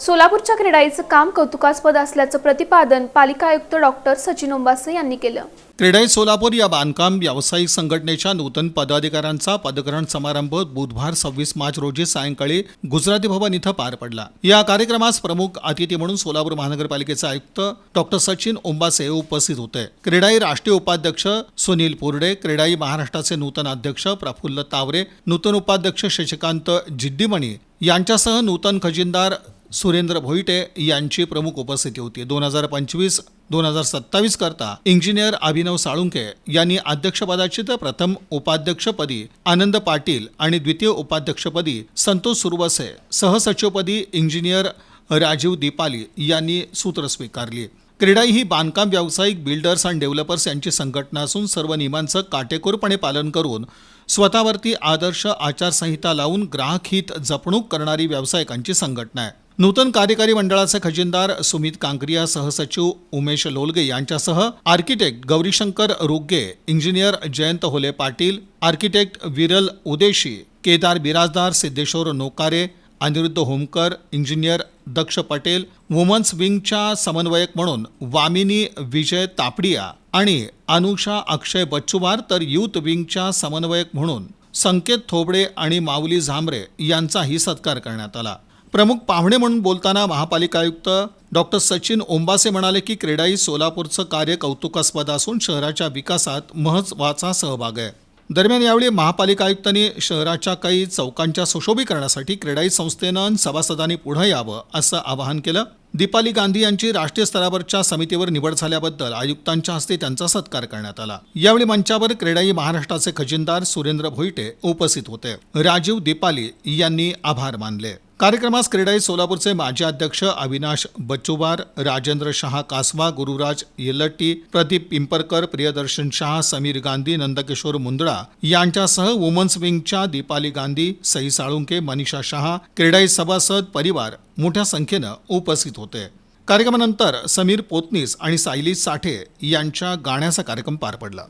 सोलापूरच्या क्रीडाईचं काम कौतुकास्पद असल्याचं प्रतिपादन पालिका आयुक्त डॉक्टर सचिन ओंबासे यांनी केलं. क्रीडाई सोलापूर या बांधकाम व्यावसायिक संघटनेच्या नूतन पदाधिकाऱ्यांचा पदग्रहण समारंभ बुधवार सव्वीस मार्च रोजी सायंकाळी गुजराती भवन इथं पार पडला. या कार्यक्रमास प्रमुख अतिथी म्हणून सोलापूर महानगरपालिकेचे आयुक्त डॉक्टर सचिन ओंबासे उपस्थित होते. क्रीडाई राष्ट्रीय उपाध्यक्ष सुनील पुरडे क्रीडाई महाराष्ट्राचे नूतन अध्यक्ष प्रफुल्ल तावरे नूतन उपाध्यक्ष शशिकांत जिद्दीमणी यांच्यासह नूतन खजिनदार सुरेंद्र भोईटे यांची प्रमुख उपस्थिती होती. दोन हजार पंचवीस दोन हजार सत्तावीस करता इंजिनियर अभिनव साळुंके यांनी अध्यक्षपदाची तर प्रथम उपाध्यक्षपदी आनंद पाटील आणि द्वितीय उपाध्यक्षपदी संतोष सुरवसे सहसचिवपदी इंजिनियर राजीव दीपाली यांनी सूत्र स्वीकारली. क्रेडाई ही बांधकाम व्यावसायिक बिल्डर्स अँड डेव्हलपर्स यांची संघटना असून सर्व नियमांचं काटेकोरपणे पालन करून स्वतःवरती आदर्श आचारसंहिता लावून ग्राहक हित जपणूक करणारी व्यावसायिकांची संघटना आहे. नूतन कार्यकारी मंडळाचे खजिनदार सुमित कांकरिया सहसचिव उमेश लोलगे यांच्यासह architect Gaurishankar Rugge engineer Jayant Hole Patil architect Viral Udeshi Kedar Biradar Siddheshwar Nokare Aniruddha Homkar engineer Daksh Patel women's विंगच्या समन्वयक म्हणून वामिनी विजय तापडिया आणि अनुषा अक्षय बच्चुवार तर युथ विंगच्या समन्वयक म्हणून संकेत थोबडे आणि माऊली झांबरे यांचाही सत्कार करण्यात आला. प्रमुख पाहुणे म्हणून बोलताना महापालिका आयुक्त डॉक्टर सचिन ओंबासे म्हणाले की क्रेडाई सोलापूरचं कार्य कौतुकास्पद असून शहराच्या विकासात महत्त्वाचा सहभाग आहे. दरम्यान यावेळी महापालिका आयुक्तांनी शहराच्या काही चौकांच्या सुशोभीकरणासाठी क्रेडाई संस्थेनं सभासदांनी पुढे यावं असं आवाहन केलं. दीपाली गांधी यांची राष्ट्रीय स्तरावरच्या समितीवर निवड झाल्याबद्दल आयुक्तांच्या हस्ते त्यांचा सत्कार करण्यात आला. यावेळी मंचावर क्रेडाई महाराष्ट्राचे खजिनदार सुरेंद्र भोईटे उपस्थित होते. राजीव दीपाली यांनी आभार मानले. कार्यक्रमास क्रीडाई सोलापूरचे माजी अध्यक्ष अविनाश बच्चुवार राजेंद्र शहा कासवा गुरुराज येल्लट्टी प्रदीप पिंपरकर प्रियदर्शन शहा समीर गांधी नंदकिशोर मुंदडा यांच्यासह वुमन्स विंगच्या दीपाली गांधी सई साळुंके मनीषा शहा क्रीडाई सभासद परिवार मोठ्या संख्येनं उपस्थित होते. कार्यक्रमानंतर समीर पोतनीस आणि सायली साठे यांच्या गाण्याचा कार्यक्रम पार पडला.